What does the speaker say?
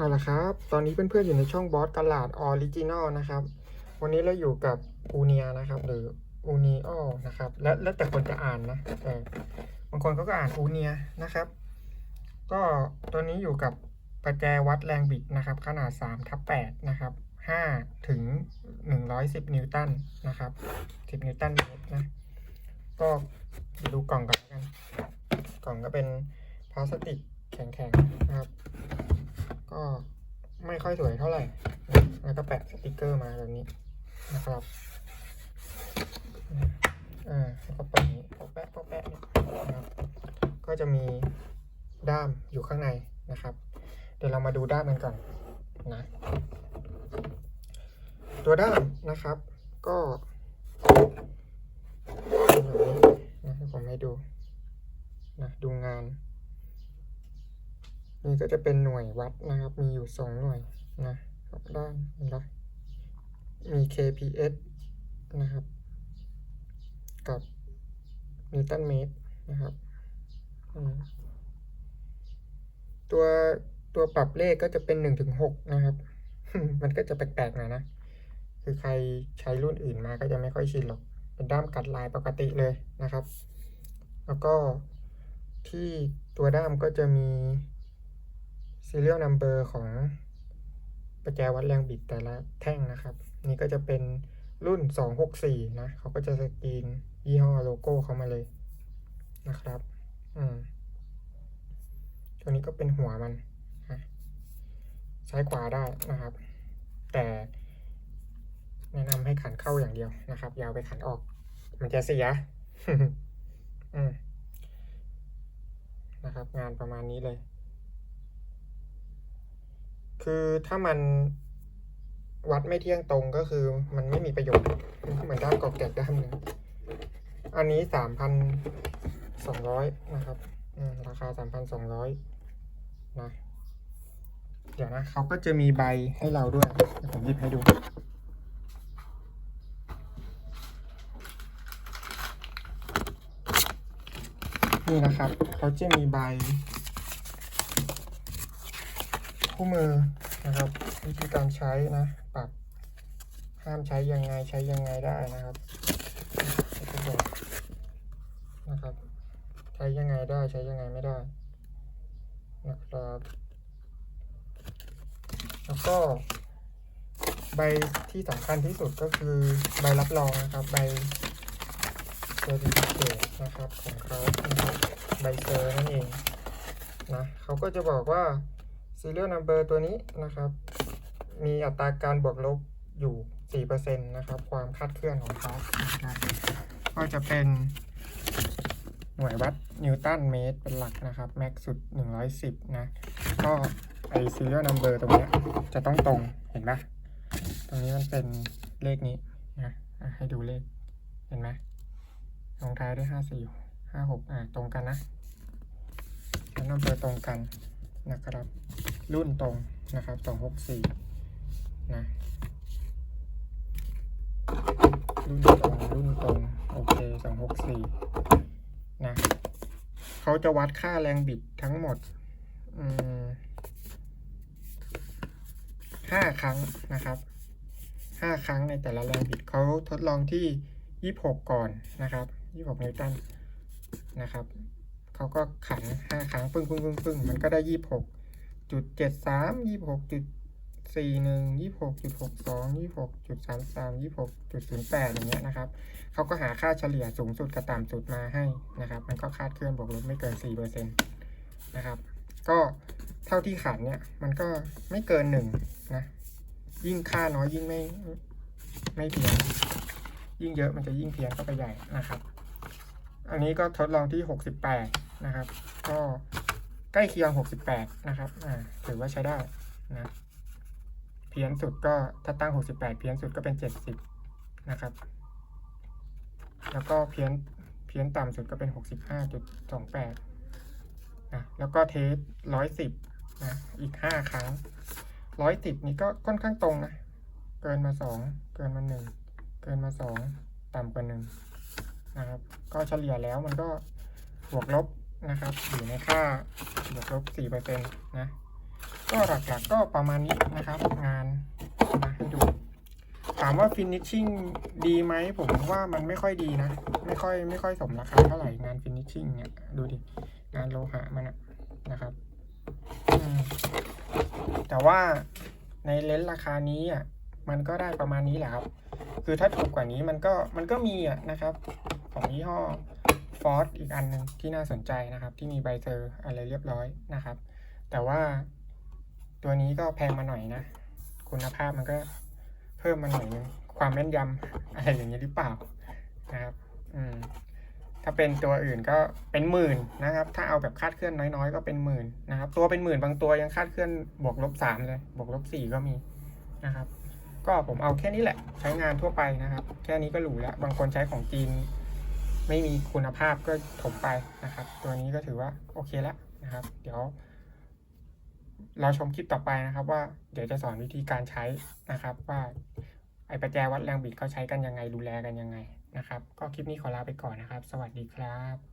เอาละครับ ตอนนี้เพื่อนๆอยู่ในช่องบอสกลาดออริจินอลนะครับ วันนี้เราอยู่กับอูเนียนะครับ หรืออูเนีออนะครับ และแล้วแต่คนจะอ่านนะแต่บางคนเขาก็อ่านอูเนียนะครับ ก็ตัวนี้อยู่กับประแจวัดแรงบิดนะครับ ขนาด3ทับ8นะครับ5ถึง 110 นิวตันนะครับ 10 นิวตันเมตรนะ ก็ดูกล่องกันกัน กล่องก็เป็นพลาสติกแข็งๆนะครับ ก็ไม่ค่อยสวยเท่าไหร่ แล้วก็แปะสติกเกอร์มาแบบนี้นะครับอ่าแล้วก็แปะนี้ปะแปะแปะนี่นะครับ ก็จะมีด้ามอยู่ข้างในนะครับ เดี๋ยวเรามาดูด้ามกันก่อนนะ ตัวด้ามนะครับ ก็เป็นแบบนี้นะผมให้ดูนะดูงาน นี่ก็จะเป็นหน่วยวัดนะครับ มีอยู่สองหน่วยนะสองด้านนไหมมี KPS นะครับ กับนิวตันเมตรนะครับอืมตัวตัวปรับเลขก็จะเป็นหนึ่งถึงหกนะครับ มันก็จะแปลกๆหน่อยนะ คือใครใช้รุ่นอื่นมาก็จะไม่ค่อยชินหรอก เป็นด้ามกัดลายปกติเลยนะครับ แล้วก็ที่ตัวด้ามก็จะมี serial number ของประแจวัดแรงบิดแต่ละแท่งนะครับ นี่ก็จะเป็นรุ่น 264 นะ เขาก็จะสกรีนยี่ห้อโลโก้เขามาเลยนะครับ อืมตัวนี้ก็เป็นหัวมันนะซ้ายขวาได้นะครับ แต่แนะนำให้ขันเข้าอย่างเดียวนะครับอยาวไปขันออก มันจะเสียอืมนะครับ งานประมาณนี้เลย คือถ้ามันวัดไม่เที่ยงตรงก็คือมันไม่มีประโยชน์เหมือนด้ามกอกแกกด้ามหนึงอันนี้สามพันสองร้อยนะครับราคาสามพันสองร้อยนะ เดี๋ยวนะเขาก็จะมีใบให้เราด้วยเดี๋ยวผมหยิบให้ดู นี่นะครับเขาจะมีใบ คู่มือนะครับ วิธีการใช้นะปรับห้ามใช้ยังไงใช้ยังไงได้นะครับจะบอกนะครับ ใช้ยังไงได้ใช้ยังไงไม่ได้นะครับแล้วก็ใบที่สำคัญที่สุดก็คือใบรับรองนะครับ ใบเซอร์ติฟิเคตนะครับของเขาใบเซอร์นั่นเองนะเขาก็จะบอกว่า serial number ตัวนี้นะครับ มีอัตราการบวกลบอยู่ 4%นะครับ ความคาดเคลื่อนของเขานะครับก็จะเป็นหน่วยวัดนิวตันเมตรเป็นหลักนะครับ แม็กสุด 110 นะ ก็ไอ serial number ตรงนี้จะต้องตรงเห็นไหมตรงนี้มันเป็นเลขนี้นะให้ดูเลข เห็นไหมลงท้ายด้วย 54 56อ่าตรงกันนะแล้ว number ตรงกันนะครับ รุ่นตรงนะครับ264นะรุ่นตรงรุ่นตรงโอเค264นะเขาจะวัดค่าแรงบิดทั้งหมดห้าครั้งนะครับห้าครั้งในแต่ละแรงบิดเขาทดลองที่ยี่หกก่อนนะครับยี่หกนิวตันนะครับเขาก็ขันห้าครั้งปึ้งปึ้งปึ้งปึ้งมันก็ได้ยี่หก จุดเจ็ดสามยี่หกจุดสี่หนึ่งยี่หกจุดหกสองยี่หกจุดสามสามยี่หกจุดศูนย์แปดอย่างเงี้ยนะครับเขาก็หาค่าเฉลี่ยสูงสุดกับต่ำสุดมาให้นะครับ มันก็คาดเคลื่อนบวกลบไม่เกินสี่เปอร์เซ็นต์นะครับ ก็เท่าที่ขันเนี่ยมันก็ไม่เกินหนึ่งนะยิ่งค่าน้อยยิ่งไม่ไม่เพี้ยนยิ่งเยอะมันจะยิ่งเพี้ยนเข้าไปใหญ่นะครับ อันนี้ก็ทดลองที่หกสิบแปดนะครับ ก็ ใกล้เคียงหกสิบแปดนะครับ อ่า ถือว่าใช้ได้นะ เพี้ยนสุดก็ถ้าตั้งหกสิบแปดเพี้ยนสุดก็เป็นเจ็ดสิบนะครับ แล้วก็เพี้ยน เพี้ยนต่ำสุดก็เป็นหกสิบห้าจุดสองแปดนะ แล้วก็เทสร้อยสิบนะ อีกห้าครั้งร้อยสิบนี่ก็ค่อนข้างตรงนะ เกินมาสองเกินมาหนึ่งเกินมาสองต่ำกว่าหนึ่งนะครับ ก็เฉลี่ยแล้วมันก็บวกลบ นะครับ อยู่ในค่าบวกลบสี่เปอร์เซ็นต์นะ ก็หลักๆก็ประมาณนี้นะครับ งานมาให้ดู ถามว่า finishing ดีไหมผมว่ามันไม่ค่อยดีนะ ไม่ค่อยไม่ค่อยสมราคาเท่าไหร่งาน finishing เนี่ยดูดิ งานโลหะมันนะครับแต่ว่าในเลนส์ราคานี้อะมันก็ได้ประมาณนี้แหละครับ คือถ้าถูกกว่านี้มันก็มันก็มีอะนะครับ ของยี่ห้อ ฟอร์อีกอันหนึ่งที่น่าสนใจนะครับ ที่มีใบเซอร์อะไรเรียบร้อยนะครับ แต่ว่าตัวนี้ก็แพงมาหน่อยนะ คุณภาพมันก็เพิ่มมาหน่อยนึงความแม่นยำอะไรอย่างนี้หรือเปล่านะครับ อืมถ้าเป็นตัวอื่นก็เป็นหมื่นนะครับ ถ้าเอาแบบคาดเคลื่อนน้อยๆ ก็เป็นหมื่นนะครับ ตัวเป็นหมื่นบางตัวยังคาดเคลื่อนบวกลบสามเลย บวกลบสี่ก็มีนะครับ ก็ผมเอาแค่นี้แหละ ใช้งานทั่วไปนะครับ แค่นี้ก็หรูแล้ว บางคนใช้ของจีน ไม่มีคุณภาพก็ถมไปนะครับ ตัวนี้ก็ถือว่าโอเคแล้วนะครับ เดี๋ยว เราชมคลิปต่อไปนะครับ ว่าเดี๋ยวจะสอนวิธีการใช้นะครับ ว่าไอ้ประแจวัดแรงบิดเขาใช้กันยังไงดูแลกันยังไงนะครับ ก็คลิปนี้ขอลาไปก่อนนะครับ สวัสดีครับ